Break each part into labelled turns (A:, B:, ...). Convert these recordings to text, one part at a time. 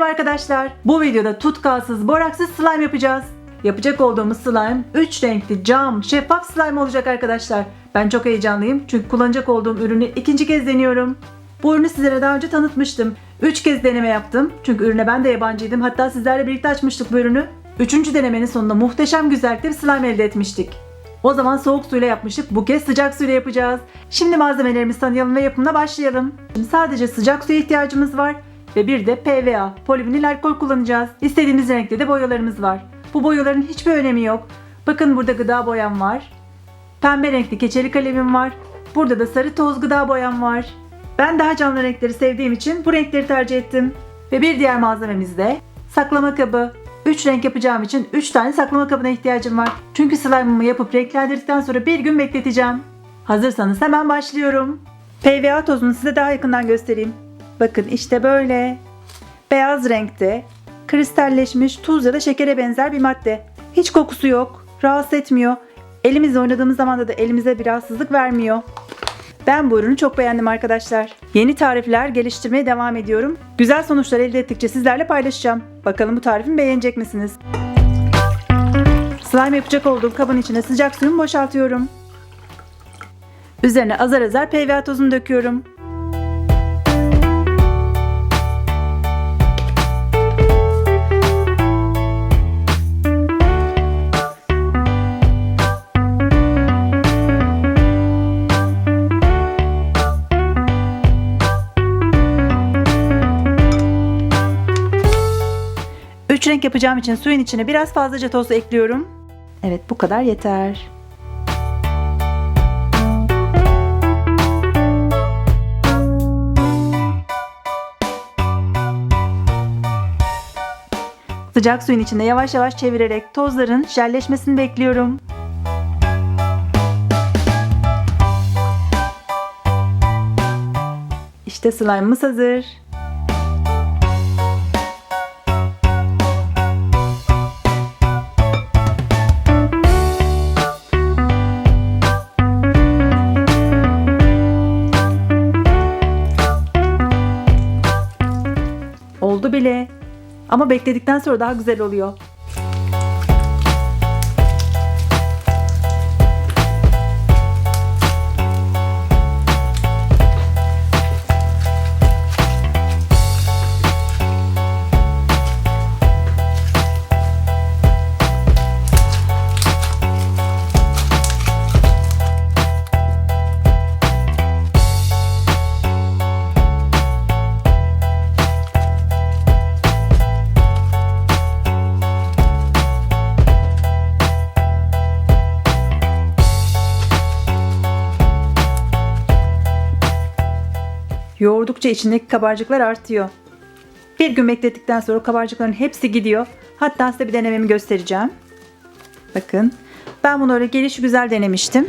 A: Merhaba arkadaşlar. Bu videoda tutkalsız, boraksız slime yapacağız. Yapacak olduğumuz slime 3 renkli cam, şeffaf slime olacak arkadaşlar. Ben çok heyecanlıyım çünkü kullanacak olduğum ürünü ikinci kez deniyorum. Bu ürünü sizlere daha önce tanıtmıştım. 3 kez deneme yaptım. Çünkü ürüne ben de yabancıydım. Hatta sizlerle birlikte açmıştık bu ürünü. Üçüncü denemenin sonunda muhteşem güzellikte bir slime elde etmiştik. O zaman soğuk suyla yapmıştık. Bu kez sıcak suyla yapacağız. Şimdi malzemelerimizi tanıyalım ve yapımına başlayalım. Şimdi sadece sıcak suya ihtiyacımız var. Ve bir de PVA, polivinil alkol kullanacağız. İstediğimiz renkte de boyalarımız var. Bu boyaların hiçbir önemi yok. Bakın burada gıda boyam var. Pembe renkli keçeli kalemim var. Burada da sarı toz gıda boyam var. Ben daha canlı renkleri sevdiğim için bu renkleri tercih ettim. Ve bir diğer malzememiz de saklama kabı. 3 renk yapacağım için 3 tane saklama kabına ihtiyacım var. Çünkü slime'ımı yapıp renklendirdikten sonra bir gün bekleteceğim. Hazırsanız hemen başlıyorum. PVA tozunu size daha yakından göstereyim. Bakın işte böyle. Beyaz renkte kristalleşmiş tuz ya da şekere benzer bir madde. Hiç kokusu yok, rahatsız etmiyor. Elimizle oynadığımız zaman da elimize bir rahatsızlık vermiyor. Ben bu ürünü çok beğendim arkadaşlar. Yeni tarifler geliştirmeye devam ediyorum. Güzel sonuçlar elde ettikçe sizlerle paylaşacağım. Bakalım bu tarifimi beğenecek misiniz? Slime yapacak olduğum kabın içine sıcak suyumu boşaltıyorum. Üzerine azar azar PVA tozunu döküyorum. Renk yapacağım için suyun içine biraz fazlaca toz ekliyorum. Evet bu kadar yeter. Sıcak suyun içinde yavaş yavaş çevirerek tozların jelleşmesini bekliyorum. İşte slime'ımız hazır. Bile. Ama bekledikten sonra daha güzel oluyor. Yoğurdukça içindeki kabarcıklar artıyor. Bir gün beklettikten sonra kabarcıkların hepsi gidiyor. Hatta size bir denememi göstereceğim. Bakın. Ben bunu öyle gelişi güzel denemiştim.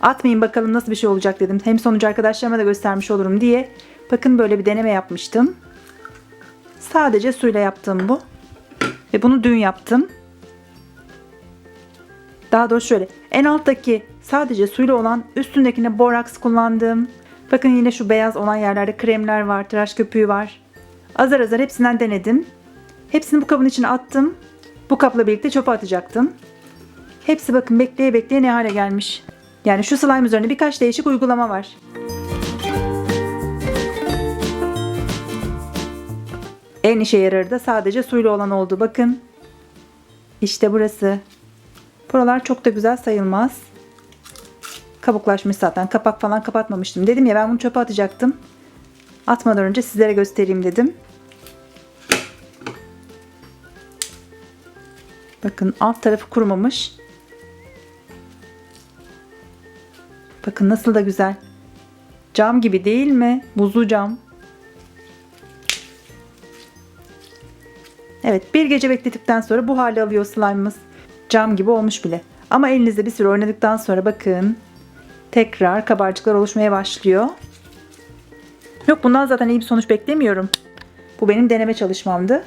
A: Atmayın bakalım nasıl bir şey olacak dedim. Hem sonucu arkadaşlarıma da göstermiş olurum diye. Bakın böyle bir deneme yapmıştım. Sadece suyla yaptım bu. Ve bunu dün yaptım. Daha doğrusu şöyle. En alttaki sadece suyla olan üstündekine boraks kullandım. Bakın yine şu beyaz olan yerlerde kremler var, tıraş köpüğü var. Azar azar hepsinden denedim. Hepsini bu kabın içine attım. Bu kapla birlikte çöpe atacaktım. Hepsi bakın bekleye bekleye ne hale gelmiş. Yani şu slime üzerine birkaç değişik uygulama var. En işe yararı da sadece suyla olan oldu. Bakın. İşte burası. Buralar çok da güzel sayılmaz. Kabuklaşmış zaten. Kapak falan kapatmamıştım. Dedim ya ben bunu çöpe atacaktım. Atmadan önce sizlere göstereyim dedim. Bakın alt tarafı kurumamış. Bakın nasıl da güzel. Cam gibi değil mi? Buzlu cam. Evet bir gece beklettikten sonra bu hale alıyor slime'ımız. Cam gibi olmuş bile. Ama elinizde bir süre oynadıktan sonra bakın tekrar kabarcıklar oluşmaya başlıyor. Yok bundan zaten iyi bir sonuç beklemiyorum. Bu benim deneme çalışmamdı.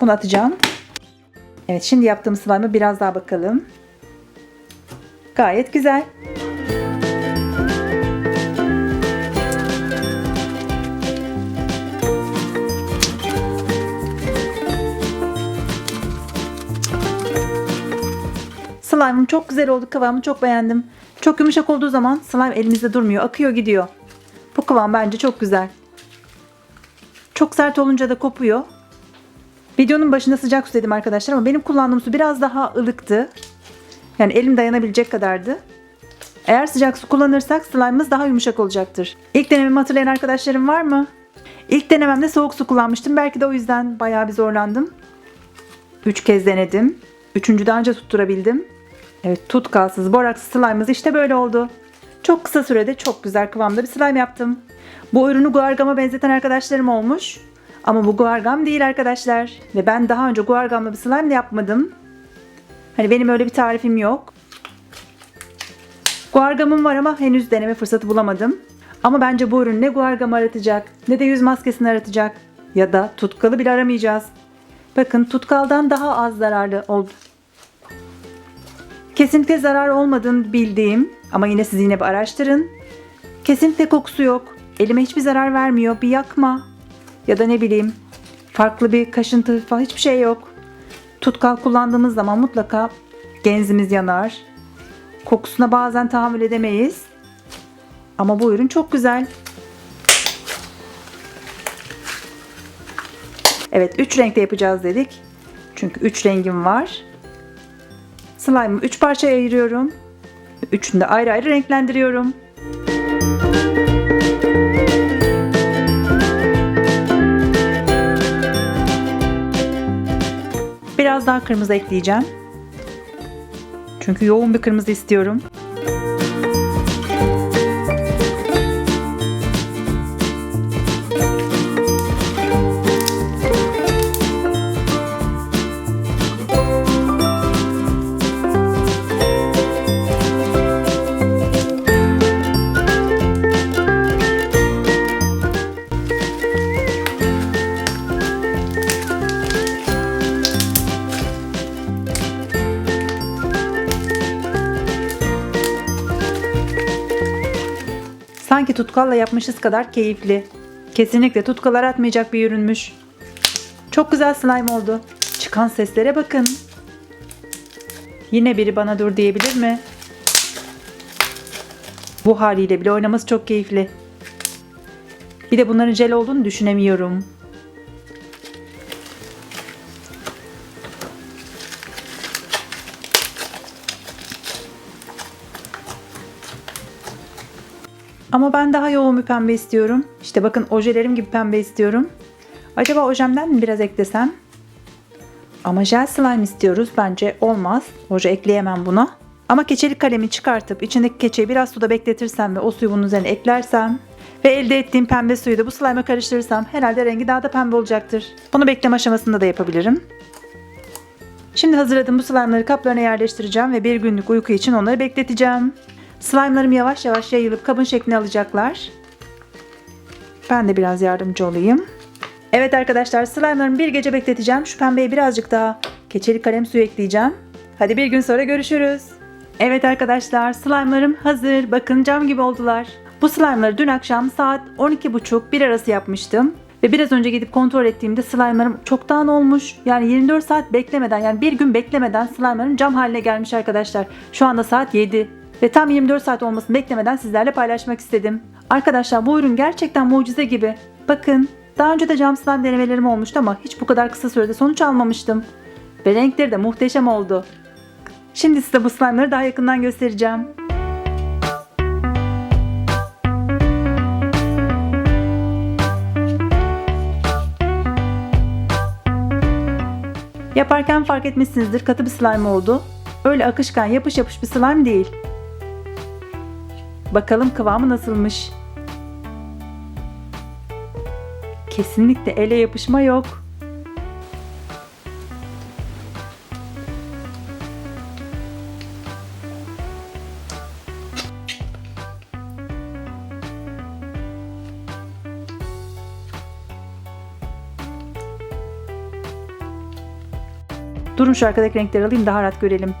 A: Bunu atacağım. Evet şimdi yaptığım slime'ı biraz daha bakalım. Gayet güzel. Slime'ım çok güzel oldu. Kıvamı çok beğendim. Çok yumuşak olduğu zaman slime elimizde durmuyor. Akıyor gidiyor. Bu kıvam bence çok güzel. Çok sert olunca da kopuyor. Videonun başında sıcak su dedim arkadaşlar ama benim kullandığım su biraz daha ılıktı. Yani elim dayanabilecek kadardı. Eğer sıcak su kullanırsak slime'ımız daha yumuşak olacaktır. İlk denememi hatırlayan arkadaşlarım var mı? İlk denememde soğuk su kullanmıştım. Belki de o yüzden bayağı bir zorlandım. Üç kez denedim. Üçüncüde anca tutturabildim. Evet tutkalsız, boraksız slime'ımız işte böyle oldu. Çok kısa sürede çok güzel kıvamda bir slime yaptım. Bu ürünü guargama benzeten arkadaşlarım olmuş. Ama bu guargam değil arkadaşlar. Ve ben daha önce guargamla bir slime de yapmadım. Hani benim öyle bir tarifim yok. Guargamım var ama henüz deneme fırsatı bulamadım. Ama bence bu ürün ne guargamı aratacak ne de yüz maskesini aratacak. Ya da tutkalı bile aramayacağız. Bakın tutkaldan daha az zararlı oldu. Kesinlikle zarar olmadığını bildiğim ama yine siz yine bir araştırın. Kesinlikle kokusu yok. Elime hiçbir zarar vermiyor. Bir yakma ya da ne bileyim farklı bir kaşıntı falan hiçbir şey yok. Tutkal kullandığımız zaman mutlaka genzimiz yanar. Kokusuna bazen tahammül edemeyiz. Ama bu ürün çok güzel. Evet 3 renkte yapacağız dedik. Çünkü 3 rengim var. Slime'ı 3 parçaya ayırıyorum. Üçünü de ayrı ayrı renklendiriyorum. Biraz daha kırmızı ekleyeceğim. Çünkü yoğun bir kırmızı istiyorum. Sanki tutkalla yapmışız kadar keyifli. Kesinlikle tutkal atmayacak bir ürünmüş. Çok güzel slime oldu. Çıkan seslere bakın. Yine biri bana dur diyebilir mi? Bu haliyle bile oynaması çok keyifli. Bir de bunların jel olduğunu düşünemiyorum. Ama ben daha yoğun bir pembe istiyorum. İşte bakın ojelerim gibi pembe istiyorum. Acaba ojemden mi biraz eklesem? Ama jel slime istiyoruz. Bence olmaz. Oje ekleyemem buna. Ama keçeli kalemi çıkartıp içindeki keçeyi biraz suda bekletirsem ve o suyu bunun üzerine eklersem ve elde ettiğim pembe suyu da bu slime'a karıştırırsam herhalde rengi daha da pembe olacaktır. Bunu bekleme aşamasında da yapabilirim. Şimdi hazırladığım bu slime'ları kaplarına yerleştireceğim ve bir günlük uyku için onları bekleteceğim. Slime'larım yavaş yavaş yayılıp kabın şeklini alacaklar. Ben de biraz yardımcı olayım. Evet arkadaşlar slime'larımı bir gece bekleteceğim. Şu pembeye birazcık daha keçeli kalem suyu ekleyeceğim. Hadi bir gün sonra görüşürüz. Evet arkadaşlar slime'larım hazır. Bakın cam gibi oldular. Bu slime'ları dün akşam saat 12.30-1 arası yapmıştım. Ve biraz önce gidip kontrol ettiğimde slime'larım çoktan olmuş. Yani 24 saat beklemeden yani bir gün beklemeden slime'larım cam haline gelmiş arkadaşlar. Şu anda saat 7. Ve tam 24 saat olmasını beklemeden sizlerle paylaşmak istedim. Arkadaşlar bu ürün gerçekten mucize gibi. Bakın daha önce de cam slime denemelerim olmuştu ama hiç bu kadar kısa sürede sonuç almamıştım. Ve renkleri de muhteşem oldu. Şimdi size bu slime'ları daha yakından göstereceğim. Yaparken fark etmişsinizdir katı bir slime oldu. Öyle akışkan yapış yapış bir slime değil. Bakalım kıvamı nasılmış. Kesinlikle ele yapışma yok. Durun şu arkadaki renkleri alayım daha rahat görelim.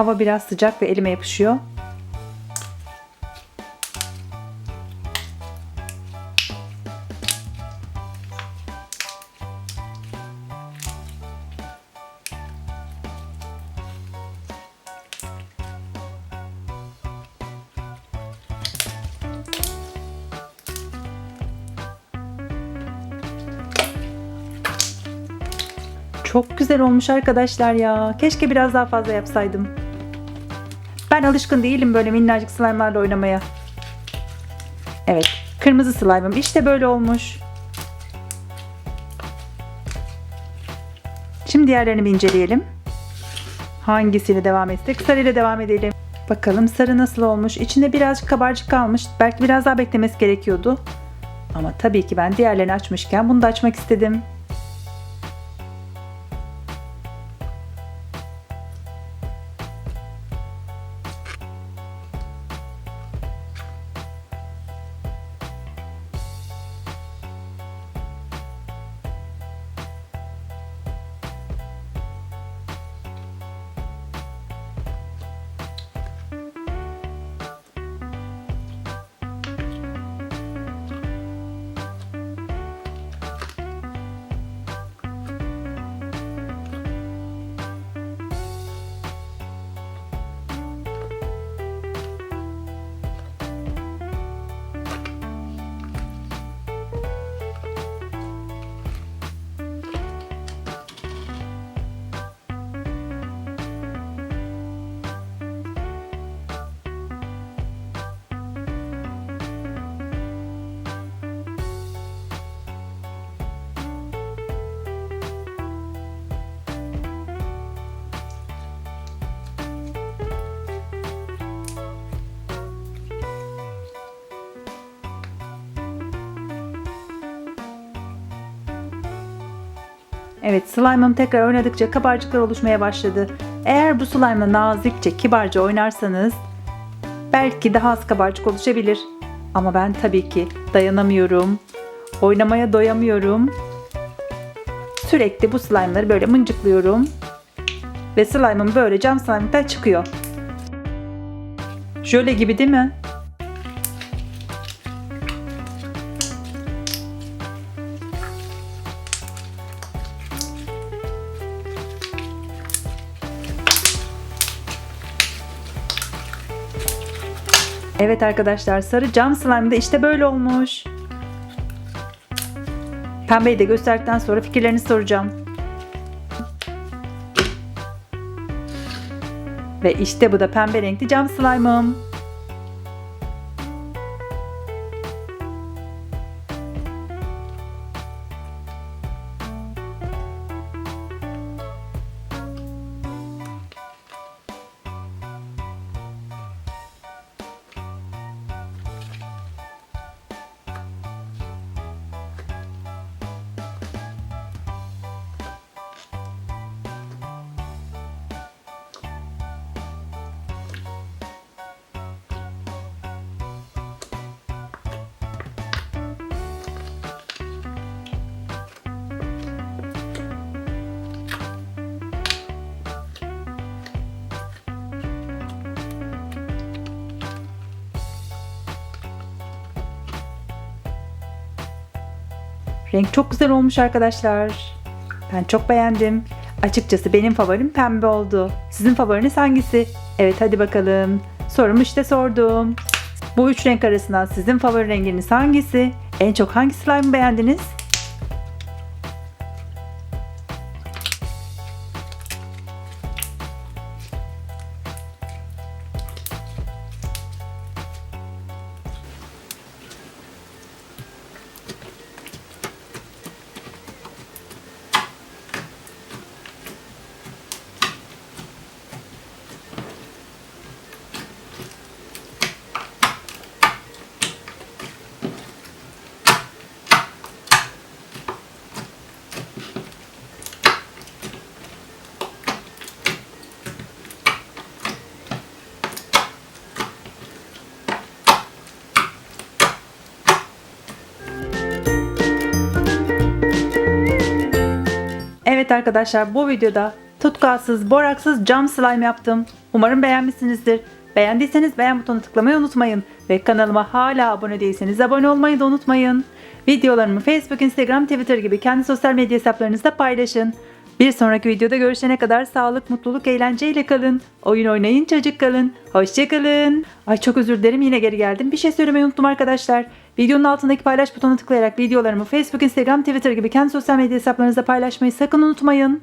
A: Hava biraz sıcak ve elime yapışıyor. Çok güzel olmuş arkadaşlar ya. Keşke biraz daha fazla yapsaydım. Ben alışkın değilim böyle minnacık slime'larla oynamaya. Evet, kırmızı slime'ım işte böyle olmuş. Şimdi diğerlerini bir inceleyelim. Hangisiyle devam etsek? Sarıyla devam edelim. Bakalım sarı nasıl olmuş? İçinde birazcık kabarcık kalmış. Belki biraz daha beklemesi gerekiyordu. Ama tabii ki ben diğerlerini açmışken bunu da açmak istedim. Evet slime'ım tekrar oynadıkça kabarcıklar oluşmaya başladı. Eğer bu slime'la nazikçe, kibarca oynarsanız belki daha az kabarcık oluşabilir. Ama ben tabii ki dayanamıyorum. Oynamaya doyamıyorum. Sürekli bu slime'ları böyle mıncıklıyorum. Ve slime'ım böyle cam slime'dan çıkıyor. Jöle gibi değil mi? Evet arkadaşlar sarı cam slime de işte böyle olmuş. Pembeyi de gösterdikten sonra fikirlerini soracağım. Ve işte bu da pembe renkli cam slime'ım. Renk çok güzel olmuş arkadaşlar. Ben çok beğendim. Açıkçası benim favorim pembe oldu. Sizin favoriniz hangisi? Evet hadi bakalım. Sorumu işte sordum. Bu üç renk arasından sizin favori renginiz hangisi? En çok hangi slime beğendiniz? Evet arkadaşlar bu videoda tutkalsız, boraksız cam slime yaptım. Umarım beğenmişsinizdir. Beğendiyseniz beğen butonuna tıklamayı unutmayın. Ve kanalıma hala abone değilseniz abone olmayı da unutmayın. Videolarımı Facebook, Instagram, Twitter gibi kendi sosyal medya hesaplarınızda paylaşın. Bir sonraki videoda görüşene kadar sağlık, mutluluk, eğlenceyle kalın. Oyun oynayın, çocuk kalın. Hoşçakalın. Ay çok özür dilerim yine geri geldim. Bir şey söylemeyi unuttum arkadaşlar. Videonun altındaki paylaş butonuna tıklayarak videolarımı Facebook, Instagram, Twitter gibi kendi sosyal medya hesaplarınızda paylaşmayı sakın unutmayın.